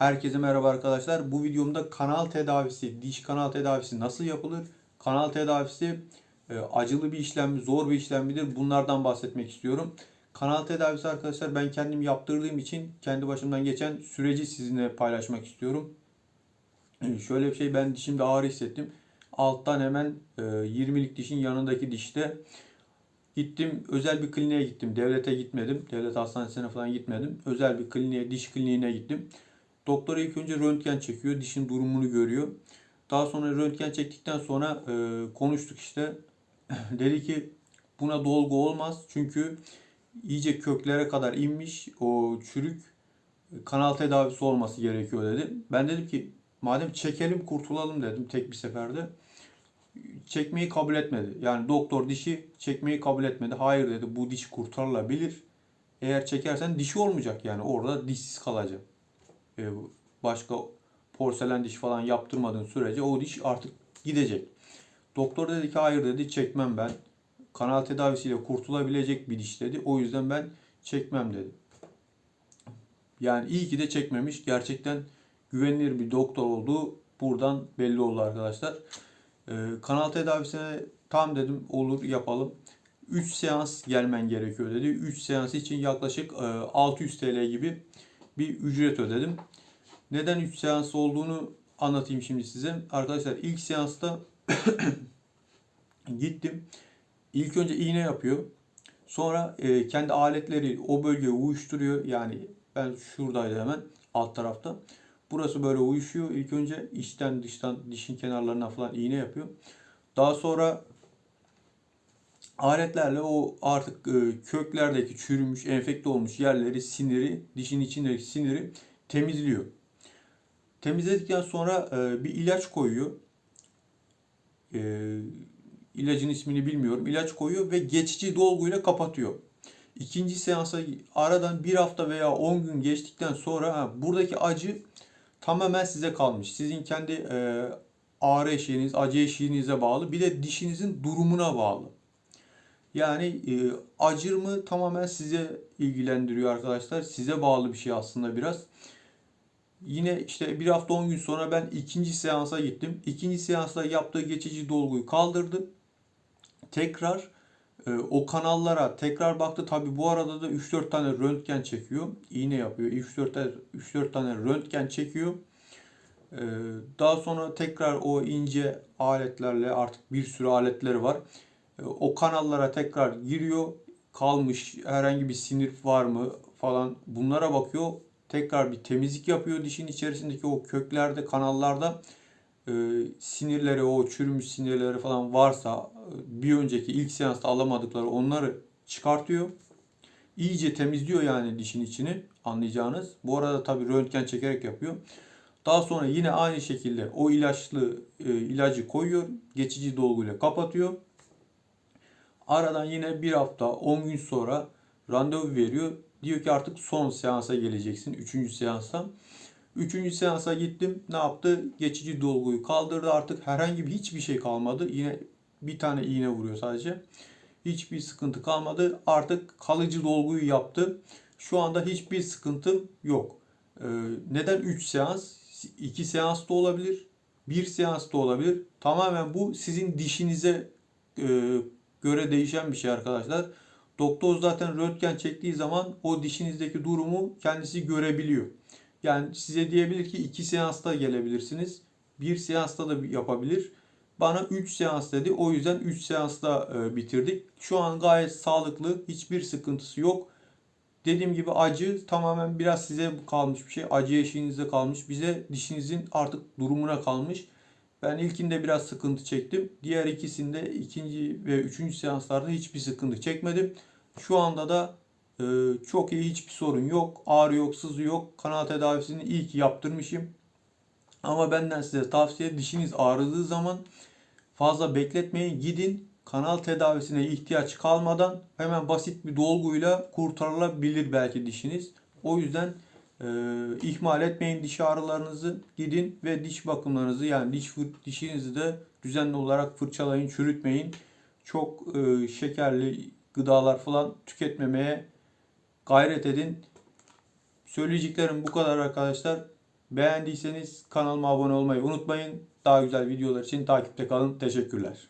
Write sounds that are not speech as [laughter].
Herkese merhaba arkadaşlar. Bu videomda kanal tedavisi, diş kanal tedavisi nasıl yapılır? Kanal tedavisi e, acılı bir işlem zor bir işlem midir? Bunlardan bahsetmek istiyorum. Kanal tedavisi arkadaşlar ben kendim yaptırdığım için kendi başımdan geçen süreci sizinle paylaşmak istiyorum. E, Şöyle bir şey ben dişimde ağrı hissettim. Alttan hemen e, 20'lik dişin yanındaki dişte Gittim özel bir kliniğe gittim. Devlete gitmedim. Devlet hastanesine falan gitmedim. Özel bir kliniğe, diş kliniğine gittim. Doktor ilk önce röntgen çekiyor. Dişin durumunu görüyor. Daha sonra röntgen çektikten sonra e, konuştuk işte. [clears throat] Dedi ki buna dolgu olmaz. Çünkü iyice köklere kadar inmiş o çürük kanal tedavisi olması gerekiyor dedi. Ben dedim ki madem çekelim kurtulalım dedim tek bir seferde çekmeyi kabul etmedi. Yani doktor dişi çekmeyi kabul etmedi. Hayır dedi bu diş kurtarılabilir. Eğer çekersen dişi olmayacak yani orada dişsiz kalacak. Ee, başka porselen diş falan yaptırmadığın sürece o diş artık gidecek. Doktor dedi ki hayır dedi çekmem ben. Kanal tedavisiyle kurtulabilecek bir diş dedi. O yüzden ben çekmem dedi. Yani iyi ki de çekmemiş. Gerçekten güvenilir bir doktor olduğu buradan belli oldu arkadaşlar. Ee, kanal tedavisine tam dedim olur yapalım. 3 seans gelmen gerekiyor dedi. 3 seans için yaklaşık e, 600 TL gibi bir ücret ödedim. Neden 3 seans olduğunu anlatayım şimdi size. Arkadaşlar ilk seansta [coughs] gittim. İlk önce iğne yapıyor. Sonra e, kendi aletleri o bölgeye uyuşturuyor. Yani ben şuradaydı hemen alt tarafta. Burası böyle uyuşuyor. İlk önce içten dıştan dişin kenarlarına falan iğne yapıyor. Daha sonra aletlerle o artık e, köklerdeki çürümüş, enfekte olmuş yerleri, siniri, dişin içindeki siniri temizliyor. Temizledikten sonra e, bir ilaç koyuyor. E, ilacın ismini bilmiyorum. İlaç koyuyor ve geçici dolguyla kapatıyor. İkinci seansa aradan bir hafta veya 10 gün geçtikten sonra buradaki acı tamamen size kalmış. Sizin kendi ağrı eşiğiniz, acı eşiğinize bağlı. Bir de dişinizin durumuna bağlı. Yani e, acır tamamen size ilgilendiriyor arkadaşlar. Size bağlı bir şey aslında biraz. Yine işte bir hafta 10 gün sonra ben ikinci seansa gittim. İkinci seansta yaptığı geçici dolguyu kaldırdı. Tekrar e, o kanallara tekrar baktı. Tabi bu arada da 3-4 tane röntgen çekiyor. İğne yapıyor. 3-4 tane, 3-4 tane röntgen çekiyor. E, daha sonra tekrar o ince aletlerle artık bir sürü aletleri var. E, o kanallara tekrar giriyor. Kalmış herhangi bir sinir var mı falan bunlara bakıyor. Tekrar bir temizlik yapıyor dişin içerisindeki o köklerde, kanallarda e, sinirleri, o çürümüş sinirleri falan varsa e, bir önceki ilk seansta alamadıkları onları çıkartıyor. İyice temizliyor yani dişin içini anlayacağınız. Bu arada tabii röntgen çekerek yapıyor. Daha sonra yine aynı şekilde o ilaçlı e, ilacı koyuyor. Geçici dolguyla kapatıyor. Aradan yine bir hafta 10 gün sonra randevu veriyor. Diyor ki artık son seansa geleceksin. Üçüncü seansa. Üçüncü seansa gittim. Ne yaptı? Geçici dolguyu kaldırdı. Artık herhangi bir hiçbir şey kalmadı. Yine bir tane iğne vuruyor sadece. Hiçbir sıkıntı kalmadı. Artık kalıcı dolguyu yaptı. Şu anda hiçbir sıkıntı yok. Ee, neden 3 seans? 2 seans da olabilir. 1 seans da olabilir. Tamamen bu sizin dişinize e, göre değişen bir şey arkadaşlar. Doktor zaten röntgen çektiği zaman o dişinizdeki durumu kendisi görebiliyor. Yani size diyebilir ki 2 seansta gelebilirsiniz. 1 seansta da yapabilir. Bana 3 seans dedi. O yüzden 3 seansta e, bitirdik. Şu an gayet sağlıklı. Hiçbir sıkıntısı yok. Dediğim gibi acı tamamen biraz size kalmış bir şey. Acı eşiğinizde kalmış. Bize dişinizin artık durumuna kalmış. Ben ilkinde biraz sıkıntı çektim. Diğer ikisinde ikinci ve üçüncü seanslarda hiçbir sıkıntı çekmedim. Şu anda da e, çok iyi hiçbir sorun yok. Ağrı yok, sızı yok. Kanal tedavisini iyi ki yaptırmışım. Ama benden size tavsiye dişiniz ağrıdığı zaman fazla bekletmeyin. Gidin kanal tedavisine ihtiyaç kalmadan hemen basit bir dolguyla kurtarılabilir belki dişiniz. O yüzden e, ihmal etmeyin diş ağrılarınızı. Gidin ve diş bakımlarınızı yani diş dişinizi de düzenli olarak fırçalayın, çürütmeyin. Çok e, şekerli gıdalar falan tüketmemeye gayret edin. Söyleyeceklerim bu kadar arkadaşlar. Beğendiyseniz kanalıma abone olmayı unutmayın. Daha güzel videolar için takipte kalın. Teşekkürler.